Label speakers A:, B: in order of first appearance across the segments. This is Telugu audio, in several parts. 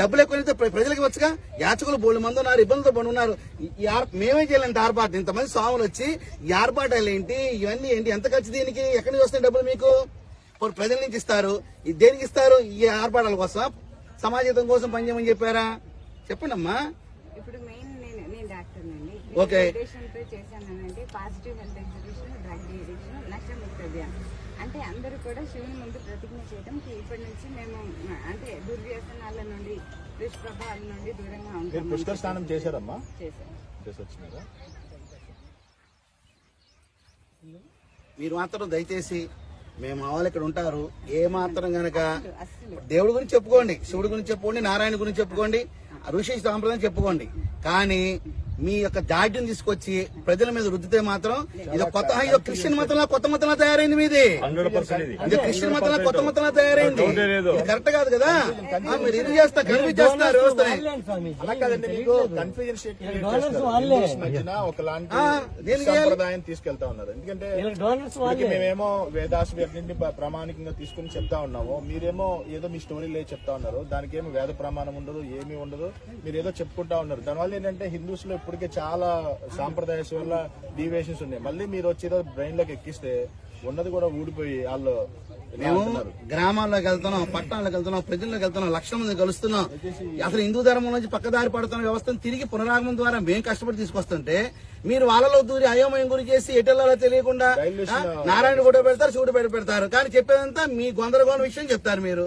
A: డబ్బులు ఎక్కువ ప్రజలకు వచ్చుగా యాచకులు బోళ్ళు మంది ఉన్నారు ఇబ్బందులతో పడి ఉన్నారు. ఈ- మేమే చేయలేంత ఆర్పాటు ఇంతమంది స్వాములు వచ్చి ఈ ఏంటి? ఇవన్నీ ఏంటి? ఎంత ఖర్చు దీనికి? ఎక్కడి నుంచి వస్తాయి డబ్బులు మీకు? ప్రజల నుంచి ఇస్తారు. ఇది దేనికి ఇస్తారు? ఈ ఆర్పాటాల కోసం సమాజం కోసం పనిచేయమని చెప్పారా? చెప్పండి అమ్మా
B: ఇప్పుడు మెయిన్ నేను నేను డాక్టర్ అండి
A: okay.
B: Positive health exhibition drug addiction అంటే అందరూ కూడా శివుని ముందు ప్రతిజ్ఞ చేయడం ఇప్పటి నుంచి మేము అంటే దుర్వ్యసనాల నుండి దుష్ప్రభావాల నుండి దూరంగా
C: మీరు
B: ఉంటాం
C: పుష్కర స్నానం చేశారమ్మా?
B: చేశాం
C: చేసి వచ్చినారా
A: మీరు మాత్రం దయచేసి మేము వాళ్ళు ఇక్కడ ఉంటారు. ఏ మాత్రం గనక దేవుడి గురించి చెప్పుకోండి శివుడి గురించి చెప్పుకోండి నారాయణ గురించి చెప్పుకోండి ఋషి సాంప్రదాయం చెప్పుకోండి. కానీ మీ యొక్క దాడ్యం తీసుకొచ్చి ప్రజల మీద రుద్దితే మాత్రం ఇది కొత్త ఇది క్రిస్టియన్ మతంలో కొత్త మతంలో తయారైంది మీది.
C: ఇది.
A: ఇది క్రిస్టియన్ మతంలో కొత్త మతంలో తయారైంది.
C: డౌటే లేదు.
A: ఇది కరెక్ట్ కాదు కదా? ఆ, మీరు ఇది చేస్తా కన్ఫ్యూజ్ చేస్తారు?
C: అలా కాదండి మీకు కన్ఫ్యూజన్ షేక్
D: డోనర్స్ వాళ్ళే.
C: మధ్యన ఒకలాంటి? సంప్రదాయం తీసుకెళ్తా ఉన్నారు. ఎందుకంటే మేమేమో వేదాస్ నుండి ప్రామాణికంగా తీసుకుని చెప్తా ఉన్నాము. మీరేమో ఏదో మీ స్టోరీలే చెప్తా ఉన్నారు. దానికి ఏమో వేద ప్రమాణం ఉండదు ఏమీ ఉండదు. మీరు ఏదో చెప్పుకుంటా ఉన్నారు. దానివల్ల ఏంటంటే హిందూస్లో ఇప్పటికే చాలా సాంప్రదాయస్ వల్ల డీవియేషన్స్ ఉన్నాయి. మళ్ళీ మీరు వచ్చి బ్రెయిన్లోకి ఎక్కిస్తే ఉన్నది కూడా ఊడిపోయి వాళ్ళు
A: మేము. గ్రామాల్లోకి వెళ్తున్నాం పట్టణాలకు వెళ్తున్నాం ప్రజల్లోకి వెళ్తున్నాం లక్షల మంది కలుస్తున్నాం. అసలు హిందూ ధర్మం నుంచి పక్కదారి పడుతున్న వ్యవస్థను తిరిగి పునరాగమనం ద్వారా మేము కష్టపడి తీసుకొస్తుంటే మీరు వాళ్ళలో దూరి అయోమయం గురి చేసి ఎటెల్లాలో తెలియకుండా నారాయణ కూడా పెడతారు పెడ పెడతారు. కానీ చెప్పేదంతా మీ గొందరగోళ విషయం చెప్తారు మీరు.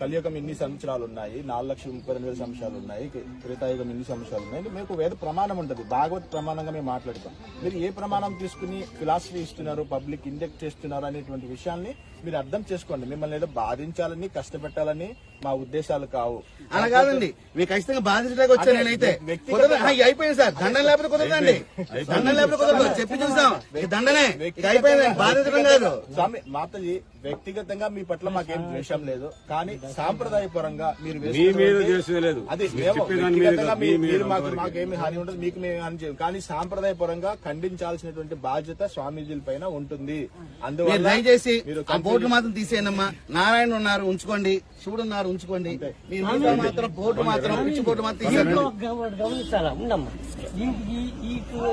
C: కలియుగం ఇన్ని సంవత్సరాలు ఉన్నాయి నాలుగు లక్షల ముప్పై రెండు వేల సంవత్సరాలు ఉన్నాయి త్రేతాయుగం ఇన్ని సంవత్సరాలు ఉన్నాయి. మీకు వేద ప్రమాణం ఉంటుంది భాగవత్ ప్రమాణంగా మేము మాట్లాడతాం. మీరు ఏ ప్రమాణం తీసుకుని ఫిలాసఫీ ఇస్తున్నారు పబ్లిక్ ఇండెక్ట్ చేస్తున్నారు అనేటువంటి విషయాన్ని మీరు అర్థం చేసుకోండి. మిమ్మల్ని ఏదో బాధించాలని కష్టపెట్టాలని మా ఉద్దేశాలు కావు.
A: అలా కాదండి. మీకు ఖచ్చితంగా బాధించడానికి వచ్చాను నేనైతే. అయిపోయింది సార్. దండం లేకపోతే కుదరదండి. దండం లేకపోతే కుదరదు. చెప్పి చూసాం. దండనే. అయిపోయింది. బాధించడం కాదు.
C: స్వామి మాతజీ వ్యక్తిగతంగా మీ పట్ల మాకేం ద్వేషం లేదు. కానీ సాంప్రదాయ పరంగా మీరు
E: లేదు.
C: అది
E: మీరు
C: మాకు. మాకేమి హాని ఉండదు. మీకు మేము హాని చేయం కానీ సాంప్రదాయ పరంగా ఖండించాల్సినటువంటి బాధ్యత స్వామీజీల పైన ఉంటుంది. అందువల్ల
A: దయచేసి
C: మీరు
A: బోర్డు మాత్రం తీసేయనమ్మా. నారాయణ ఉన్నారు ఉంచుకోండి. శివుడు ఉన్నారు ఉంచుకోండి. మీరు మాత్రం బోర్డు మాత్రం పిచ్చి బోర్డు మాత్రం తీసేయండి
D: గమనించాలా? ఉండమ్మా.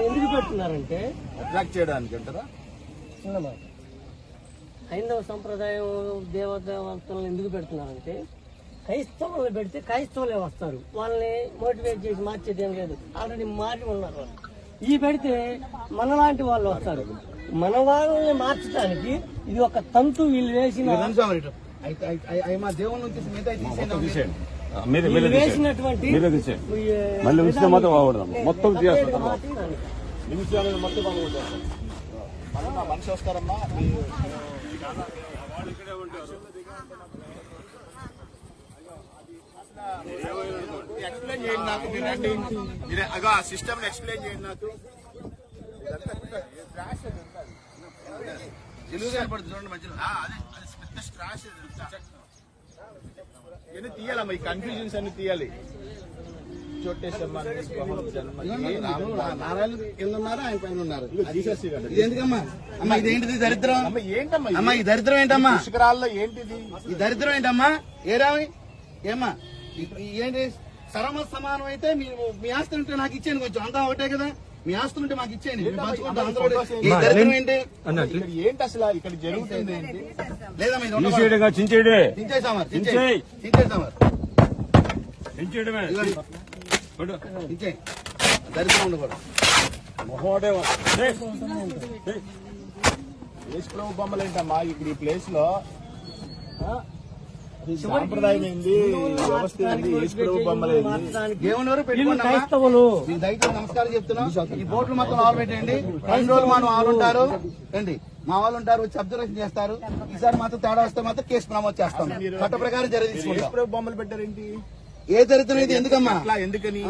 D: ఎందుకు పెడుతున్నారంటే
C: అట్రాక్ట్ చేయడానికి అంటారా?
D: హైందవ సంప్రదాయం దేవదేవతలను ఎందుకు పెడుతున్నారంటే క్రైస్తవులను పెడితే క్రైస్తవులే వస్తారు. వాళ్ళని మోటివేట్ చేసి మార్చేది ఏం లేదు. ఆల్రెడీ మారి ఉన్నారు. ఈ పెడితే మనలాంటి వాళ్ళు వస్తారు. మన వాళ్ళని మార్చడానికి ఇది ఒక తంతు వీళ్ళు వేసిన వేసినటువంటి
E: మళ్ళీ ఉంచితే. మొత్తం
C: మనిషి వస్తారమ్మా ఎక్స్ప్లెయిన్ చేయండి నాకు మీరు రండి మీరే అగో సిస్టమ్ ఎక్స్ప్లెయిన్ చేయండి నాకు ఇవన్నీ తీయాలమ్మా ఈ కన్ఫ్యూజన్స్ అన్ని తీయాలి చోటేశమ్మ
A: నారాయణ కింద ఉన్నారు ఆయన పైన ఉన్నారు
C: జీసస్ ఇవ్వండి.
A: ఎందుకమ్మా అమ్మా ఇదేంటిది దరిద్రం
C: అమ్మ ఏంటమ్మా ఇది?
A: అమ్మా ఈ దరిద్రం ఏంటమ్మా
C: పుష్కరాల్లో ఏంటిది
A: ఈ దరిద్రం ఏంటమ్మా ఏ రావి ఏమ్మా ఈ- ఏంటి సరమ సమానం అయితే మీరు మీ ఆస్తి ఉంటే నాకు ఇచ్చాను కొంచెం అంతా ఒకటే కదా మీ ఆస్తి ఉంటే మాకు ఇచ్చేయండి. ఏంటి?
C: ఇక్కడ ఏంటి అసలు? ఇక్కడ జరుగుతుంది
A: ఇదిగోండి.
E: కొడు.
A: దించేయ్ దరిద్రం ఉండకూడదు.
E: మొహోడే.
C: యేసు ప్రభు బొమ్మలు ఇక్కడ ఈ ప్లేస్లో సాంప్రదాయం ఏంది వ్యవస్థ ఏంది?
A: దేవుని పెట్టుకోండి దయచేసి నమస్కారం చెప్తున్నాం. ఈ బోట్లు మొత్తం ఆరు పెట్టండి. రెండు రోజులు మా వాళ్ళు ఉంటారు. రండి మా వాళ్ళు ఉంటారు వచ్చి అబ్జర్వేషన్ చేస్తారు. ఈసారి మాత్రం తేడా వస్తే మాత్రం కేసు నమోదు చేస్తాం. చట్ట ప్రకారం
C: ప్రభు బొమ్మలు పెట్టారేంటి?
A: ఏ ఇది ఎందుకమ్మా?
C: ఎందుకని?